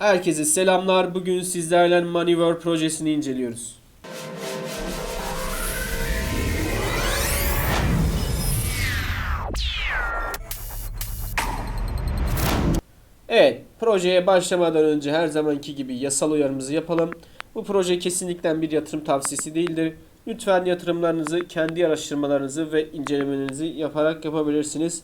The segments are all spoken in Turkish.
Herkese selamlar. Bugün sizlerle Moneyver projesini inceliyoruz. Evet, projeye başlamadan önce her zamanki gibi yasal uyarımızı yapalım. Bu proje kesinlikle bir yatırım tavsiyesi değildir. Lütfen yatırımlarınızı, kendi araştırmalarınızı ve incelemelerinizi yaparak yapabilirsiniz.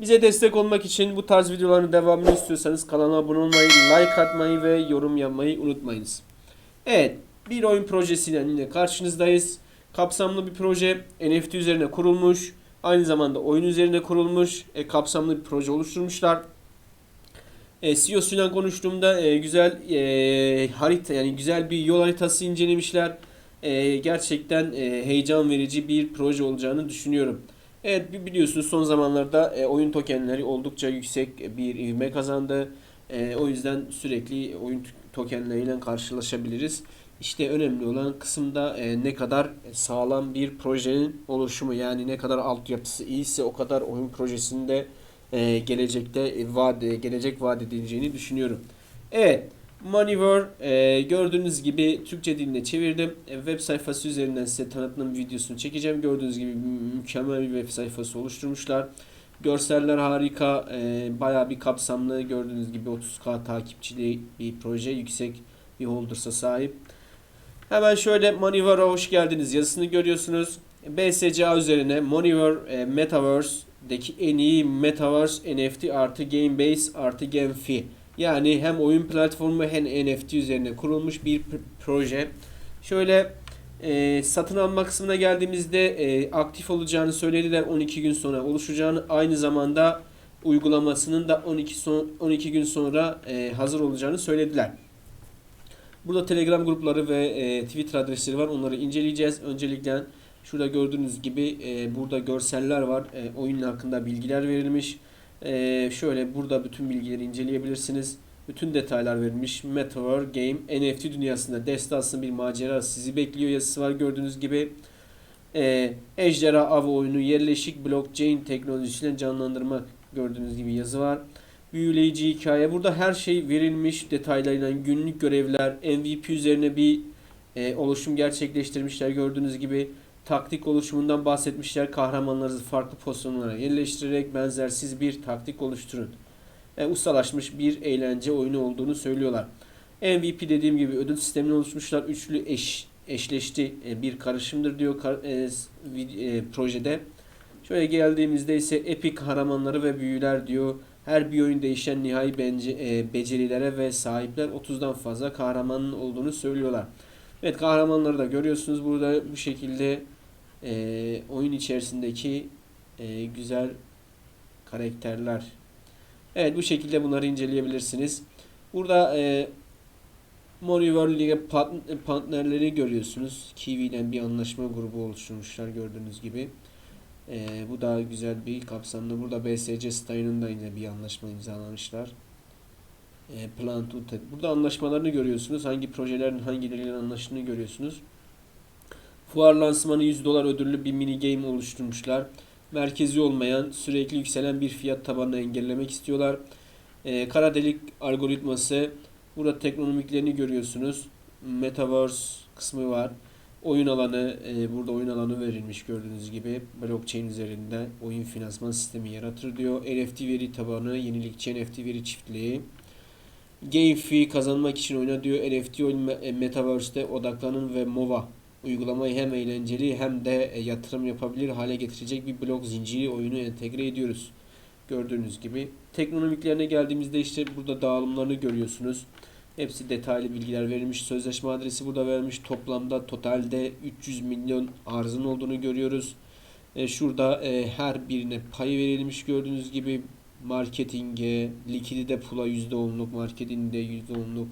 Bize destek olmak için bu tarz videoların devamını istiyorsanız kanala abone olmayı, like atmayı ve yorum yapmayı unutmayınız. Evet, bir oyun projesiyle yine karşınızdayız. Kapsamlı bir proje, NFT üzerine kurulmuş, aynı zamanda oyun üzerine kurulmuş, e, kapsamlı bir proje oluşturmuşlar. E, CEO'suyla konuştuğumda e, güzel e, harita yani güzel bir yol haritası incelemişler. E, gerçekten e, heyecan verici bir proje olacağını düşünüyorum. Evet bi- biliyorsunuz son zamanlarda e, oyun tokenleri oldukça yüksek bir ivme kazandı. E, o yüzden sürekli oyun tokenleriyle karşılaşabiliriz. İşte önemli olan kısımda e, ne kadar sağlam bir projenin oluşumu yani ne kadar altyapısı iyiyse o kadar oyun projesinde gelecekte e, vaat e, gelecek vaat edileceğini düşünüyorum. Evet, Moneyver e, gördüğünüz gibi Türkçe diline çevirdim. E, web sayfası üzerinden size tanıtım videosunu çekeceğim. Gördüğünüz gibi mü- mükemmel bir web sayfası oluşturmuşlar. Görseller harika, e, bayağı bir kapsamlı. Gördüğünüz gibi 30k takipçili bir proje, yüksek bir holder'sa sahip. Hemen şöyle Moneyver'a hoş geldiniz yazısını görüyorsunuz. BSCA üzerine Moneyver e, Metaverse'deki en iyi Metaverse NFT artı Gamebase artı GameFi. Yani hem oyun platformu hem NFT üzerine kurulmuş bir proje. Şöyle e, satın alma kısmına geldiğimizde e, aktif olacağını söylediler 12 gün sonra oluşacağını aynı zamanda uygulamasının da 12 son 12 gün sonra e, hazır olacağını söylediler. Burada Telegram grupları ve e, Twitter adresleri var. Onları inceleyeceğiz. Öncelikle şurada gördüğünüz gibi e, burada görseller var. E, oyun hakkında bilgiler verilmiş. E, şöyle burada bütün bilgileri inceleyebilirsiniz. Bütün detaylar verilmiş. Metaverse Game NFT dünyasında destansı bir macera sizi bekliyor yazısı var gördüğünüz gibi. E, Ejderha Avı oyunu yerleşik blockchain teknolojisiyle canlandırmak gördüğünüz gibi yazı var. Büyüleyici hikaye. Burada her şey verilmiş detaylarıyla günlük görevler, MVP üzerine bir e, oluşum gerçekleştirmişler gördüğünüz gibi. Taktik oluşumundan bahsetmişler. Kahramanlarınızı farklı pozisyonlara yerleştirerek benzersiz bir taktik oluşturun. E, ustalaşmış bir eğlence oyunu olduğunu söylüyorlar. MVP dediğim gibi ödül sistemini oluşmuşlar. Üçlü eş eşleşti e, bir karışımdır diyor kar- e, e, projede. Şöyle geldiğimizde ise epik kahramanları ve büyüler diyor. Her bir oyun değişen nihai bence, e, becerilere ve sahipler 30'dan fazla kahramanın olduğunu söylüyorlar. Evet kahramanları da görüyorsunuz burada bu şekilde e, oyun içerisindeki e, güzel karakterler. Evet bu şekilde bunları inceleyebilirsiniz. Burada e, Moneyver League part- partnerleri görüyorsunuz. Kiwi'den bir anlaşma grubu oluşturmuşlar gördüğünüz gibi. Ee, bu da güzel bir kapsamda. Burada BSC Stein'ın da yine bir anlaşma imzalamışlar. Ee, Plan. Burada anlaşmalarını görüyorsunuz. Hangi projelerin hangileriyle anlaştığını görüyorsunuz. Fuar lansmanı 100 dolar ödüllü bir mini game oluşturmuşlar. Merkezi olmayan, sürekli yükselen bir fiyat tabanını engellemek istiyorlar. Ee, kara delik algoritması. Burada teknolojiklerini görüyorsunuz. Metaverse kısmı var. Oyun alanı, e, burada oyun alanı verilmiş gördüğünüz gibi. Blockchain üzerinde oyun finansman sistemi yaratır diyor. NFT veri tabanı, yenilikçi NFT veri çiftliği. Game fee kazanmak için oyna diyor. NFT oyun e, Metaverse'de odaklanın ve MOVA uygulamayı hem eğlenceli hem de e, yatırım yapabilir hale getirecek bir blok zinciri oyunu entegre ediyoruz. Gördüğünüz gibi. Teknolojiklerine geldiğimizde işte burada dağılımlarını görüyorsunuz. Hepsi detaylı bilgiler verilmiş. Sözleşme adresi burada verilmiş. Toplamda totalde 300 milyon arzın olduğunu görüyoruz. E, şurada e, her birine pay verilmiş gördüğünüz gibi marketinge, likidite pula %10'luk, marketingde %10'luk.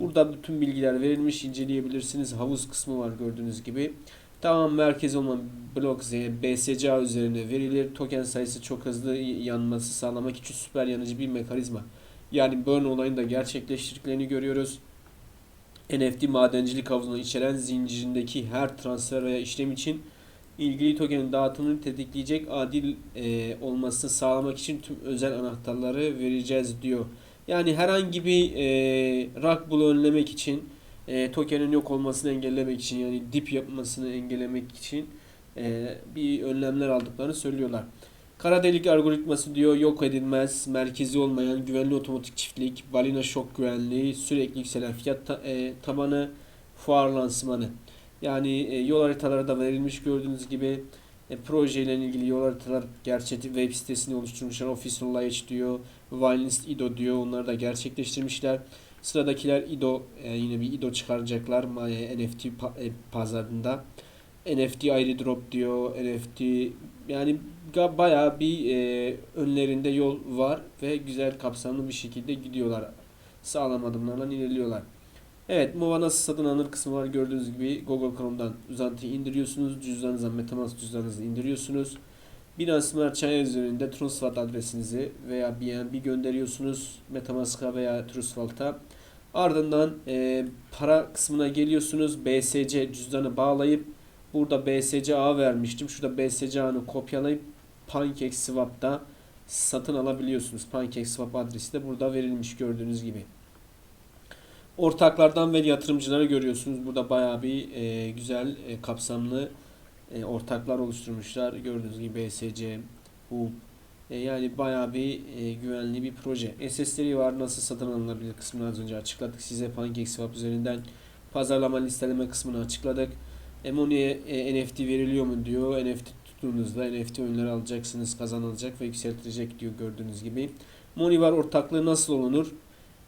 Burada bütün bilgiler verilmiş. inceleyebilirsiniz. Havuz kısmı var gördüğünüz gibi. Tamam merkez olan blok Z, BSCA üzerine verilir. Token sayısı çok hızlı yanması sağlamak için süper yanıcı bir mekanizma. Yani burn olayını da gerçekleştirdiklerini görüyoruz. NFT madencilik havuzunu içeren zincirindeki her transfer veya işlem için ilgili tokenin dağıtımını tetikleyecek adil e, olmasını sağlamak için tüm özel anahtarları vereceğiz diyor. Yani herhangi bir e, rug bull'u önlemek için, e, tokenin yok olmasını engellemek için yani dip yapmasını engellemek için e, bir önlemler aldıklarını söylüyorlar. Kara delik algoritması diyor yok edilmez, merkezi olmayan güvenli otomatik çiftlik, balina şok güvenliği, sürekli yükselen fiyat ta- e, tabanı, fuar lansmanı. Yani e, yol haritaları da verilmiş gördüğünüz gibi e, projeyle ilgili yol haritalar gerçek web sitesini oluşturmuşlar. Office Knowledge diyor, Winelist IDO diyor. Onları da gerçekleştirmişler. Sıradakiler IDO e, yine bir IDO çıkaracaklar NFT e, pazarında. NFT ayrı drop diyor. NFT yani bayağı bir e, önlerinde yol var ve güzel kapsamlı bir şekilde gidiyorlar. Sağlam adımlarla ilerliyorlar. Evet, Mova nasıl satın alınır kısmı var. Gördüğünüz gibi Google Chrome'dan uzantıyı indiriyorsunuz. Cüzdanınıza Metamask cüzdanınızı indiriyorsunuz. Binance Smart Chain üzerinde TrueSwap adresinizi veya BNB gönderiyorsunuz Metamask'a veya TrueSwap'a. Ardından e, para kısmına geliyorsunuz. BSC cüzdanı bağlayıp burada BSC ağ vermiştim. Şurada BSC ağını kopyalayıp PancakeSwap'ta satın alabiliyorsunuz. PancakeSwap adresi de burada verilmiş gördüğünüz gibi. Ortaklardan ve yatırımcıları görüyorsunuz. Burada bayağı bir e, güzel, e, kapsamlı e, ortaklar oluşturmuşlar. Gördüğünüz gibi BSC, bu e, yani bayağı bir e, güvenli bir proje. SS'leri var. Nasıl satın alınabilir kısmını az önce açıkladık. Size PancakeSwap üzerinden pazarlama listeleme kısmını açıkladık. Emoni'ye e, NFT veriliyor mu diyor. NFT tuttuğunuzda NFT oyunları alacaksınız, kazanılacak ve yükseltilecek diyor gördüğünüz gibi. Moni var ortaklığı nasıl olunur?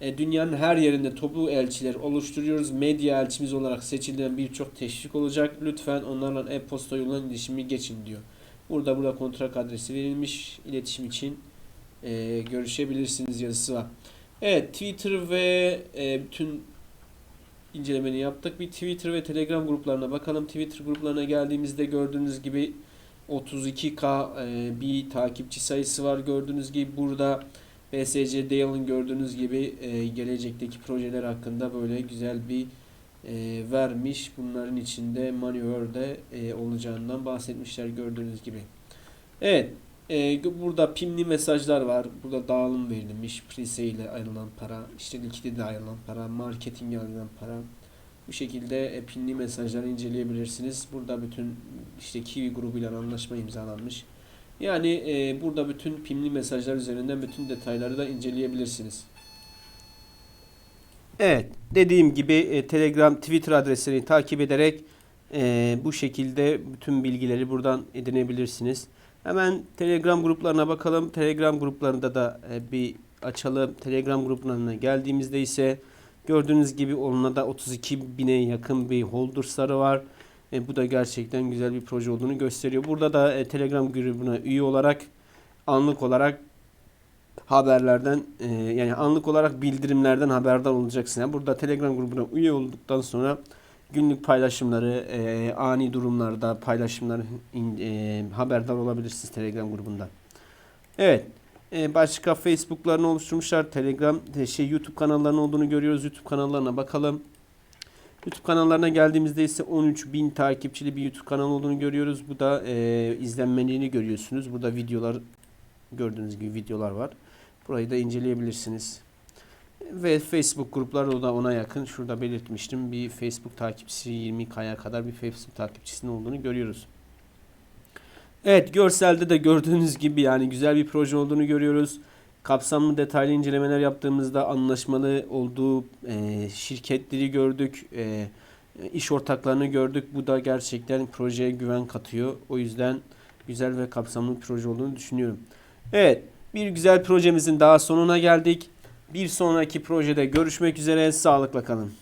E, dünyanın her yerinde toplu elçiler oluşturuyoruz. Medya elçimiz olarak seçilen birçok teşvik olacak. Lütfen onlarla e-posta yolundan iletişimi geçin diyor. Burada burada kontrak adresi verilmiş. İletişim için e, görüşebilirsiniz yazısı var. Evet Twitter ve e, bütün incelemeni yaptık. Bir Twitter ve Telegram gruplarına bakalım. Twitter gruplarına geldiğimizde gördüğünüz gibi 32k e, bir takipçi sayısı var. Gördüğünüz gibi burada BSC Dale'ın gördüğünüz gibi e, gelecekteki projeler hakkında böyle güzel bir e, vermiş. Bunların içinde Maneuver'de e, olacağından bahsetmişler gördüğünüz gibi. Evet. e, burada pimli mesajlar var. Burada dağılım verilmiş. Presale ile ayrılan para, işte likidite ayrılan para, marketinge ayrılan para. Bu şekilde e, pinli mesajları inceleyebilirsiniz. Burada bütün işte Kiwi grubuyla anlaşma imzalanmış. Yani e, burada bütün pimli mesajlar üzerinden bütün detayları da inceleyebilirsiniz. Evet, dediğim gibi e, Telegram, Twitter adreslerini takip ederek e, bu şekilde bütün bilgileri buradan edinebilirsiniz. Hemen Telegram gruplarına bakalım. Telegram gruplarında da e, bir açalım. Telegram gruplarına geldiğimizde ise gördüğünüz gibi onunla da 32 bine yakın bir holdersları var. E, bu da gerçekten güzel bir proje olduğunu gösteriyor. Burada da e, Telegram grubuna üye olarak anlık olarak haberlerden e, yani anlık olarak bildirimlerden haberdar olacaksın. Yani burada Telegram grubuna üye olduktan sonra günlük paylaşımları, e, ani durumlarda paylaşımları e, haberdar olabilirsiniz Telegram grubundan. Evet. e, başka Facebook'larını oluşturmuşlar. Telegram, e, şey YouTube kanallarının olduğunu görüyoruz. YouTube kanallarına bakalım. YouTube kanallarına geldiğimizde ise 13 bin takipçili bir YouTube kanalı olduğunu görüyoruz. Bu da e, izlenmeliğini görüyorsunuz. Burada videolar gördüğünüz gibi videolar var. Burayı da inceleyebilirsiniz. Ve Facebook grupları da ona yakın. Şurada belirtmiştim. Bir Facebook takipçisi 20K'ya kadar bir Facebook takipçisinin olduğunu görüyoruz. Evet görselde de gördüğünüz gibi yani güzel bir proje olduğunu görüyoruz. Kapsamlı detaylı incelemeler yaptığımızda anlaşmalı olduğu e, şirketleri gördük. E, iş ortaklarını gördük. Bu da gerçekten projeye güven katıyor. O yüzden güzel ve kapsamlı bir proje olduğunu düşünüyorum. Evet bir güzel projemizin daha sonuna geldik. Bir sonraki projede görüşmek üzere. Sağlıkla kalın.